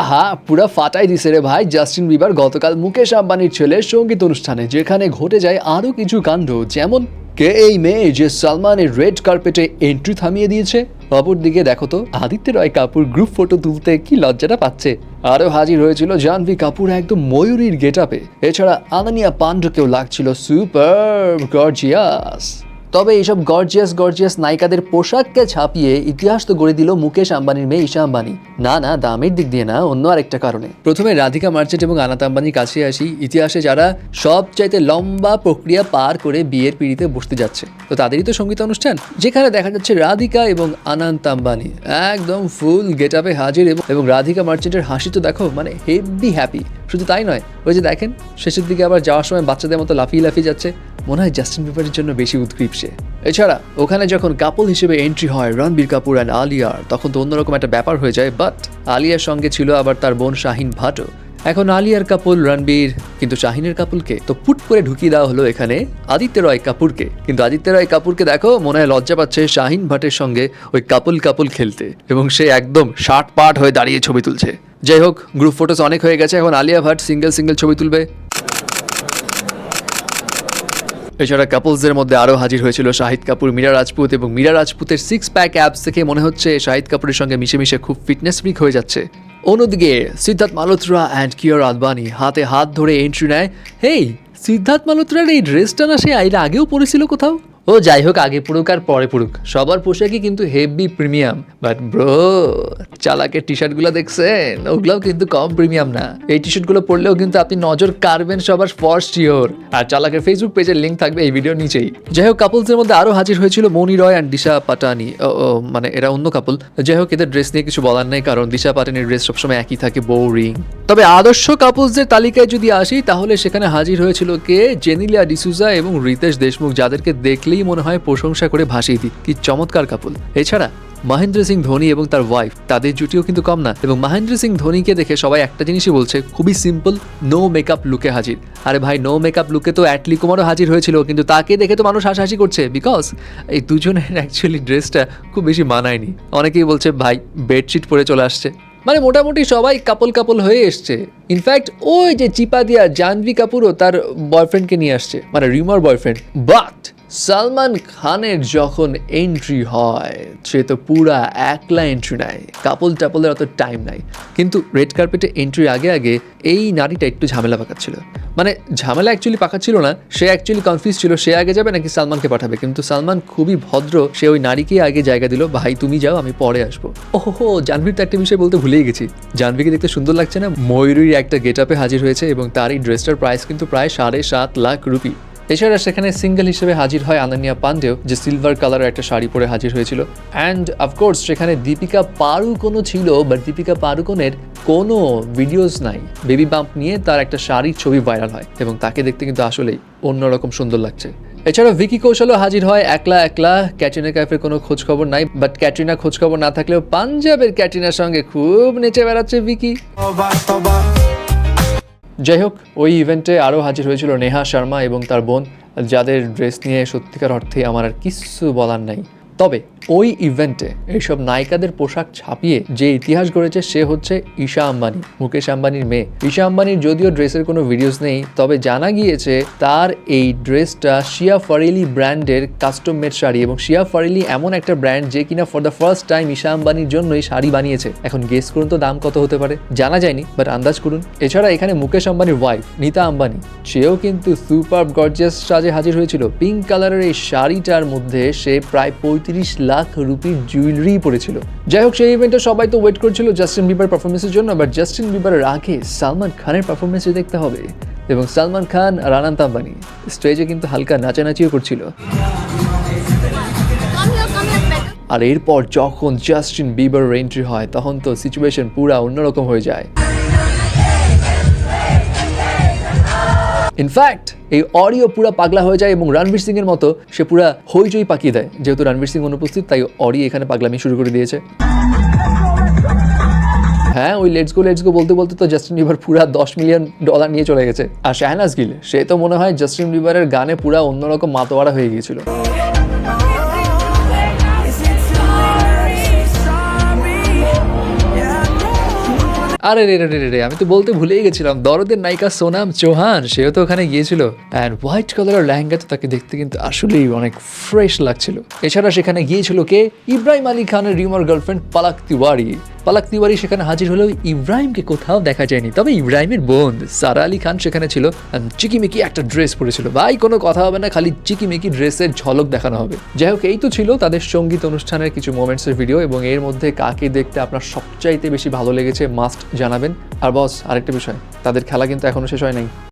আহা, পুরা ফাটাই দিছে রে ভাই। জাস্টিন বিবার গতকাল মুকেশ আম্বানির ছেলের সংগীত অনুষ্ঠানে, যেখানে ঘটে যায় আরও কিছু কাণ্ড, যেমন, কে এই মেয়ে যে সালমানের রেড কার্পেটে এন্ট্রি থামিয়ে দিয়েছে? অপরদিকে দেখো তো, আদিত্য রয় কাপুর গ্রুপ ফটো তুলতে কি লজ্জাটা পাচ্ছে? আরও হাজির হয়েছিল জাহ্নবী কাপুর একদম ময়ূরীর গেট আপে এছাড়া আনানিয়া পান্ডকেও লাগছিল সুপার গর্জিয়াস তবে এইসব গর্জিয়াস গর্জিয়াস নায়িকাদের পোশাককে ছাপিয়ে ইতিহাস তো গড়ে দিল মুকেশ আম্বানির মেয়ে ঈশা আম্বানি। না না, দামের দিক দিয়ে না, অন্য আরেকটা কারণে। প্রথমে রাধিকা মার্চেন্ট এবং আনাত আম্বানির কাছে আসি ইতিহাসে যারা সবচাইতে লম্বা প্রক্রিয়া পার করে বিয়ের পিড়িতে বসতে যাচ্ছে। তো তাদেরই তো সংগীত অনুষ্ঠান, যেখানে দেখা যাচ্ছে রাধিকা এবং আনন্ত আম্বানি। একদম ফুল গেট আপে হাজির এবং এবং রাধিকা মার্চেন্টের হাসি তো দেখো মানে হেভি হ্যাপি। শুধু তাই নয়, ওই যে দেখেন, শেষের দিকে আবার যাওয়ার সময় বাচ্চাদের মতো লাফিয়ে লাফিয়ে যাচ্ছে। মনে হয় জাস্টিন বিবারের জন্য বেশি উদ্গ্রীব সে। এছাড়া, ওখানে যখন কাপল হিসেবে এন্ট্রি হয়, রণবীর কাপুর অ্যান্ড আলিয়ার তখন তো অন্যরকম একটা ব্যাপার হয়ে যায় বাট আলিয়ার সঙ্গে ছিল আবার তার বোন শাহিন ভাটও। এখন আলিয়ার কাপুল রণবীর, কিন্তু শাহিনের কাপুলকে তো পুট করে ঢুকিয়ে দেওয়া হলো এখানে আদিত্য রয় কাপুরকে। কিন্তু আদিত্য রয় কাপুরকে দেখো, মনে হয় লজ্জা পাচ্ছে শাহিন ভাটের সঙ্গে ওই কাপুল কাপুল খেলতে, এবং সে একদম শার্ট পাট হয়ে দাঁড়িয়ে ছবি তুলছে। যাই হোক গ্রুপ ফটোস অনেক হয়ে গেছে, এখন আলিয়া ভাট সিঙ্গেল সিঙ্গেল ছবি তুলবে। এছাড়া কাপলসদের মধ্যে আরও হাজির হয়েছিল শাহিদ কাপুর, মীরা রাজপুত এবং মীরা রাজপুতের সিক্স প্যাক অ্যাপস থেকে মনে হচ্ছে শাহিদ কাপুরের সঙ্গে মিশে মিশে খুব ফিটনেস ফ্রিক হয়ে যাচ্ছে। অন্যদিকে সিদ্ধার্থ মালোত্রা অ্যান্ড কিয়র আদবানি হাতে হাত ধরে এন্ট্রি নেয়। হেই, সিদ্ধার্থ মালোত্রার এই ড্রেসটা না সে এর আগেও পরেছিল কোথাও? ও যাই হোক আগে পড়ুক আর পরে পড়ুক। সবার পোশাকই কিন্তু হেভি প্রিমিয়াম বাট ব্রো চালাকের টি শার্টগুলো দেখছেন? ওগুলোও কিন্তু কম প্রিমিয়াম না। এই টি শার্টগুলো পরলেও কিন্তু আপনি নজর কাড়বেন সবার ফার্স্ট শিওর আর চালাকের ফেসবুক পেজের লিঙ্ক থাকবে এই ভিডিওর নিচেই। যাই হোক কাপলসের মধ্যে আরও হাজির হয়েছিল মনি রয় অ্যান্ড দিশা পাটানি। ও, মানে এরা অন্য কাপল যাই হোক এদের ড্রেস নিয়ে কিছু বলার নেই কারণ দিশা পাটানির ড্রেস সবসময় একই থাকে বোরিং তবে আদর্শ কাপলসদের তালিকায় যদি আসি তাহলে সেখানে হাজির হয়েছিল কে? জেনিলিয়া ডিসুজা এবং রিতেশ দেশমুখ যাদেরকে দেখলেই মনে হয় প্রশংসা করে ভাসিয়ে দিই। কি চমৎকার কাপল। এছাড়া, মহেন্দ্র সিং ধোনি এবং তার ওয়াইফ তাদের জুটিও কিন্তু কম না। এবং মহেন্দ্র সিং ধোনিকে দেখে সবাই একটা জিনিসই বলছে, খুবই সিম্পল নো মেকআপ লুকে হাজির। আরে ভাই নো মেকআপ লুকে তো অ্যাটলি কুমারও হাজির হয়েছিল, কিন্তু তাকে দেখে তো মানুষ হাসাহাসি করছে। বিকজ এই দুজনের অ্যাকচুয়ালি ড্রেসটা খুব বেশি মানায়নি। অনেকেই বলছে, ভাই বেডশিট পরে চলে আসছে। মানে মোটামুটি সবাই কাপল কাপল হয়ে এসছে। ইনফ্যাক্ট ওই যে চিপা দিয়া জাহ্নবী কাপুরও তার বয়ফ্রেন্ডকে নিয়ে আসছে। মানে রিউমার বয়ফ্রেন্ড বাট সালমান খানের যখন এন্ট্রি হয়, সে তো পুরা একলা এন্ট্রি নেয়। কাপল টাপলের অত টাইম নাই। কিন্তু রেড কার্পেটে এন্ট্রির আগে আগে এই নারীটা একটু ঝামেলা পাকাচ্ছিল। মানে ঝামেলা অ্যাকচুয়ালি পাকাচ্ছিল না, সে অ্যাকচুয়ালি কনফিউজ ছিল, সে আগে যাবে নাকি সালমানকে পাঠাবে? কিন্তু সালমান খুবই ভদ্র, সে ওই নারীকেই আগে জায়গা দিল, ভাই, তুমি যাও, আমি পরে আসব। ওহো জাহ্নবীর তো একটা বিষয় বলতে ভুলেই গেছি। জাহ্নবীকে দেখতে সুন্দর লাগছে না? ময়ূরীর একটা গেট আপে হাজির হয়েছে এবং তার এই ড্রেসটার প্রাইস কিন্তু প্রায় সাড়ে সাত লাখ রুপি। এছাড়া সেখানে সিঙ্গেল হিসেবে হাজির হয় আনানিয়া পান্ডেও, যে সিলভার কালারের একটা শাড়ি পরে হাজির হয়েছিল। অ্যান্ড অফকোর্স সেখানে দীপিকা পাড়ুকোনও ছিল বাট দীপিকা পাড়ুকোনের কোনো ভিডিওস নাই। বেবি বাম্প নিয়ে তার একটা শাড়ির ছবি ভাইরাল হয়, এবং তাকে দেখতে কিন্তু আসলেই অন্যরকম সুন্দর লাগছে। এছাড়া ভিকি কৌশলও হাজির হয়, একলা একলা। ক্যাটরিনা কাইফের কোনো খোঁজখবর নাই বাট ক্যাটরিনা খোঁজখবর না থাকলেও পাঞ্জাবের ক্যাটরিনার সঙ্গে খুব নেচে বেড়াচ্ছে ভিকি। যাই হোক, ওই ইভেন্টে আরও হাজির হয়েছিল নেহা শর্মা এবং তার বোন, যাদের ড্রেস নিয়ে সত্যিকার অর্থে আমার আর কিচ্ছু বলার নাই। তবে ওই ইভেন্টে এইসব নায়িকাদের পোশাক ছাপিয়ে যে ইতিহাস গড়েছে সে হচ্ছে ঈশা আম্বানি, মুকেশ আম্বানির মেয়ে। ঈশা আম্বানির যদিও ড্রেসের কোনো ভিডিওস নেই, তবে জানা গিয়েছে তার এই ড্রেসটা শিয়া ফরেলি ব্র্যান্ডের কাস্টম মেড শাড়ি এবং শিয়া ফরেলি এমন একটা ব্র্যান্ড যে কিনা for the first time Isha আম্বানির জন্যই শাড়ি বানিয়েছে। এখন গেস করুন তো দাম কত হতে পারে। জানা যায়নি বাট আন্দাজ করুন। এছাড়া এখানে মুকেশ আম্বানির ওয়াইফ নিতা আম্বানি, সেও কিন্তু সুপার গর্জিয়াস সাজে হাজির হয়েছিল। পিঙ্ক কালারের এই শাড়িটার মধ্যে সে প্রায় পঁয়ত্রিশ লাখ রুপির জুয়েলারি পরেছিল যাই হোক, সেই ইভেন্টে সবাই তো ওয়েট করছিল জাস্টিন বিবার পারফরমেন্সের জন্য বাট জাস্টিন বিবারের আগে সালমান খানের পারফরমেন্সও দেখতে হবে এবং সালমান খান আর আনন্ত আম্বানি স্টেজে কিন্তু হালকা নাচানাচিও করছিল. আর এরপর যখন জাস্টিন বিবার এন্ট্রি হয়, তখন তো সিচুয়েশন পুরা অন্যরকম হয়ে যায় ইনফ্যাক্ট এই অডিও পুরো পাগলা হয়ে যায় এবং রণবীর সিং এর মতো সে পুরা হইচই পাকিয়ে দেয়। যেহেতু রণবীর সিং অনুপস্থিত, তাই অডি এখানে পাগলামি শুরু করে দিয়েছে। হ্যাঁ ওই লেটস গো লেটস গো বলতে বলতে তো জাস্টিন বিবার পুরো দশ মিলিয়ন ডলার নিয়ে চলে গেছে। আর শাহনাজ গিল সে তো মনে হয় জাস্টিন বিবারের গানে পুরা অন্যরকম মাতোয়ারা হয়ে গিয়েছিল। আরে রে রে রে রে আমি তো বলতে ভুলেই গেছিলাম। দরদের নায়িকা সোনাম চৌহান, সেও তো ওখানে গিয়েছিল। অ্যান্ড হোয়াইট কালারের লেহেঙ্গাতে তাকে দেখতে কিন্তু আসলেই অনেক ফ্রেশ লাগছিল। এছাড়া সেখানে গিয়েছিল কে? ইব্রাহিম আলী খানের রিউমার গার্লফ্রেন্ড পালাক তিওয়ারি। পালাক তিওয়ারি সেখানে হাজির হলেও ইব্রাহিমকে কোথাও দেখা যায়নি। তবে ইব্রাহিমের বোন সারা আলী খান সেখানে ছিল। চিকিমিকি একটা ড্রেস পরেছিল। ভাই, কোনো কথা হবে না, খালি চিকিমিকি ড্রেসের ঝলক দেখানো হবে। যাই হোক, এই তো ছিল তাদের সংগীত অনুষ্ঠানের কিছু মোমেন্টসের ভিডিও এবং এর মধ্যে কাকে দেখতে আপনার সবচাইতে বেশি ভালো লেগেছে মাস্ট জানাবেন। আর বস আরেকটা বিষয়, তাদের খেলা কিন্তু এখনও শেষ হয় নাই।